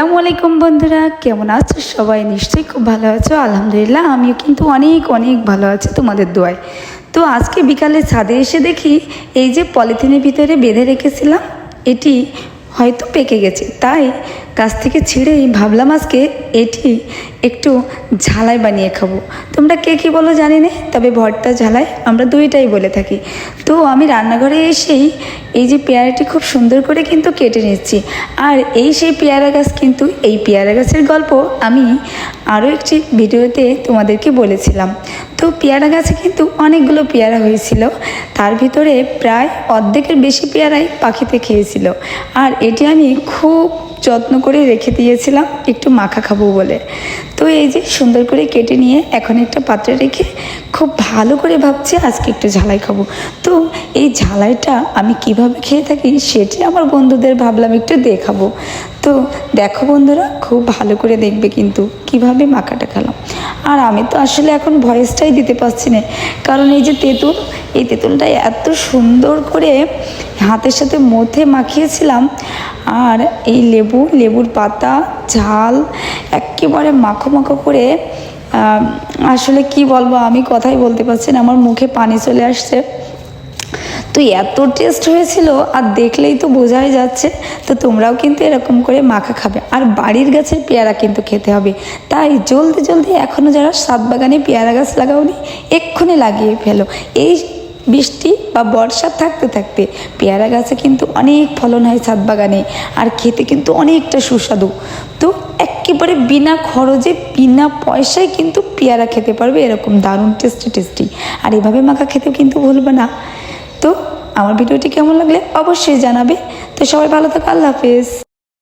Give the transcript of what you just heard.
আসসালামু আলাইকুম বন্ধুরা, কেমন আছো সবাই? নিশ্চয়ই খুব ভালো আছো, আলহামদুলিল্লাহ, আমিও কিন্তু অনেক অনেক ভালো আছি তোমাদের দোয়ায়। তো আজকে বিকালে ছাদে এসে দেখি এই যে পলিথিনের ভিতরে বেঁধে রেখেছিলাম, এটি হয়তো পেকে গেছে। তাই গাছ থেকে ছিঁড়েই ভাবলাম আজকে এটি একটু ঝালাই বানিয়ে খাব। তোমরা কে কী বলো জানি না, তবে ভর্তা ঝালাই আমরা দুইটাই বলে থাকি। তো আমি রান্নাঘরে এসেই এই যে পেয়ারাটি খুব সুন্দর করে কিন্তু কেটে নিচ্ছি। আর এই সেই পেয়ারা গাছ কিন্তু এই পেয়ারা গাছের গল্প আমি আরও একটি ভিডিওতে তোমাদেরকে বলেছিলাম। তো পেয়ারা গাছে কিন্তু অনেকগুলো পেয়ারা হয়েছিল। তার ভিতরে প্রায় অর্ধেকের বেশি পেয়ারাই পাখিতে খেয়েছিল। আর এটি আমি খুব যত্ন করে রেখে দিয়েছিলাম, একটু মাখা খাব বলে। তো এই যে সুন্দর করে কেটে নিয়ে এখন একটা পাত্রে রেখে খুব ভালো করে ভাবছি আজকে একটু ঝালাই খাব। তো এই ঝালাইটা আমি কীভাবে খেয়ে থাকি সেটি আমার বন্ধুদের ভাবলাম একটু দেখাবো। তো দেখো বন্ধুরা, খুব ভালো করে দেখবে কিন্তু কীভাবে মাখাটা খেলাম। আর আমি তো আসলে এখন ভয়েসটাই দিতে পারছি না। কারণ এই যে তেঁতুল, এই তেঁতুলটা এত সুন্দর করে হাতের সাথে মধ্যে মাখিয়েছিলাম। আর এই লেবু, লেবুর পাতা, ঝাল, একেবারে মাখো মাখো করে আসলে কি বলব, আমি কথাই বলতে পারছি না, আমার মুখে পানি চলে আসছে। তো এত টেস্ট হয়েছিল আর দেখলেই তো বোঝাই যাচ্ছে, তো তোমরাও কিন্তু এরকম করে মাখা খাবে। আর বাড়ির গাছের পেয়ারা কিন্তু খেতে হবে। তাই জলদি জলদি এখনও যারা সাত বাগানে পেয়ারা গাছ লাগাওনি, এক্ষুনি লাগিয়ে ফেলো। এই বৃষ্টি বা বর্ষা থাকতে থাকতে পেয়ারা গাছে কিন্তু অনেক ফলন হয় ছাদ বাগানে আর খেতে কিন্তু অনেকটা সুস্বাদু। তো একেবারে বিনা খরচে, বিনা পয়সায় কিন্তু পেয়ারা খেতে পারবে এরকম দারুণ টেস্টি টেস্টি আর এভাবে মাখা খেতেও কিন্তু ভুলবে না। আমার ভিডিওটি কেমন লাগলে অবশ্যই জানাবে। তো সবাই ভালো থাকো আল্লাহ হাফেজ।